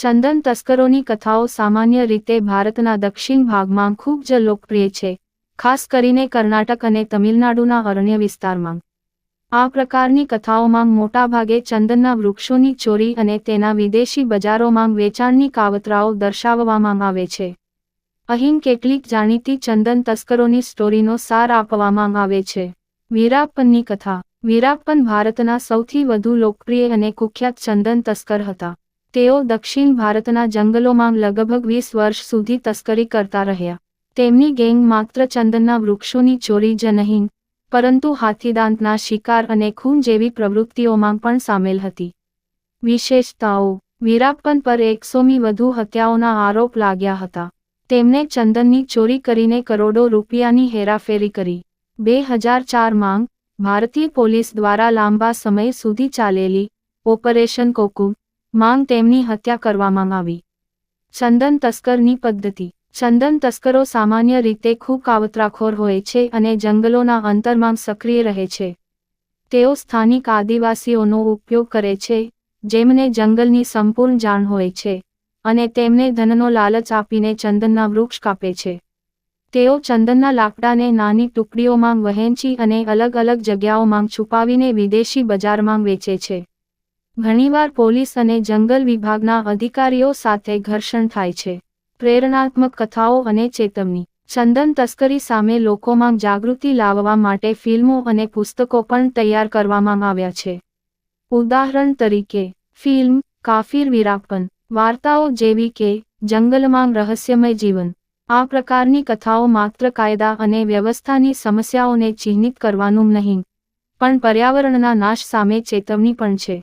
ચંદન તસ્કરોની કથાઓ સામાન્ય રીતે ભારતના દક્ષિણ ભાગમાં ખૂબ જ લોકપ્રિય છે, ખાસ કરીને કર્ણાટક અને તમિલનાડુના અરણ્ય વિસ્તારમાં. આ પ્રકારની કથાઓમાં મોટાભાગે ચંદનના વૃક્ષોની ચોરી અને તેના વિદેશી બજારોમાં વેચાણની કાવતરાઓ દર્શાવવામાં આવે છે. અહીં કેટલીક જાણીતી ચંદન તસ્કરોની સ્ટોરીનો સાર આપવામાં આવે છે. વીરાપ્પનની કથા. વીરાપ્પન ભારતના સૌથી વધુ લોકપ્રિય અને કુખ્યાત ચંદન તસ્કર હતા. તેઓ દક્ષિણ ભારતના જંગલોમાં લગભગ વીસ વર્ષ સુધી તસ્કરી કરતા રહ્યા. તેમની ગેંગ માત્ર ચંદનના વૃક્ષોની ચોરી જ નહીં, પરંતુ હાથીદાંતના શિકાર અને ખૂન જેવી પ્રવૃત્તિઓમાં પણ સામેલ હતી. વિશેષતાઓ, વીરાપ્પન પર એકસોમી વધુ હત્યાઓના આરોપ લાગ્યા હતા. તેમણે ચંદનની ચોરી કરીને કરોડો રૂપિયાની હેરાફેરી કરી. બે હજાર ચારમાં ભારતીય પોલીસ દ્વારા લાંબા સમય સુધી ચાલેલી ઓપરેશન કોકુ માંગ તેમની હત્યા કરવામાં આવી. ચંદન તસ્કરની પદ્ધતિ. ચંદન તસ્કરો સામાન્ય રીતે ખૂબ કાવતરાખોર હોય છે અને જંગલોના અંતરમાં સક્રિય રહે છે. તેઓ સ્થાનિક આદિવાસીઓનો ઉપયોગ કરે છે, જેમને જંગલની સંપૂર્ણ જાણ હોય છે, અને તેમને ધનનો લાલચ આપીને ચંદનના વૃક્ષ કાપે છે. તેઓ ચંદનના લાકડાને નાની ટુકડીઓમાં વહેંચી અને અલગ અલગ જગ્યાઓમાં છુપાવીને વિદેશી બજારમાં વેચે છે. ઘણીવાર પોલીસ અને જંગલ વિભાગના અધિકારીઓ સાથે ઘર્ષણ થાય છે. પ્રેરણાત્મક કથાઓ અને ચેતવણી. ચંદન તસ્કરી સામે લોકોમાં જાગૃતિ લાવવા માટે ફિલ્મો અને પુસ્તકો પણ તૈયાર કરવામાં આવ્યા છે. ઉદાહરણ તરીકે, ફિલ્મ, કાફીર વિરાપન વાર્તાઓ જેવી કે, જંગલમાં રહસ્યમય જીવન. આ પ્રકારની કથાઓ માત્ર કાયદા અને વ્યવસ્થાની સમસ્યાઓને ચિહ્નિત કરવાનું નહીં, પણ પર્યાવરણના નાશ સામે ચેતવણી પણ છે.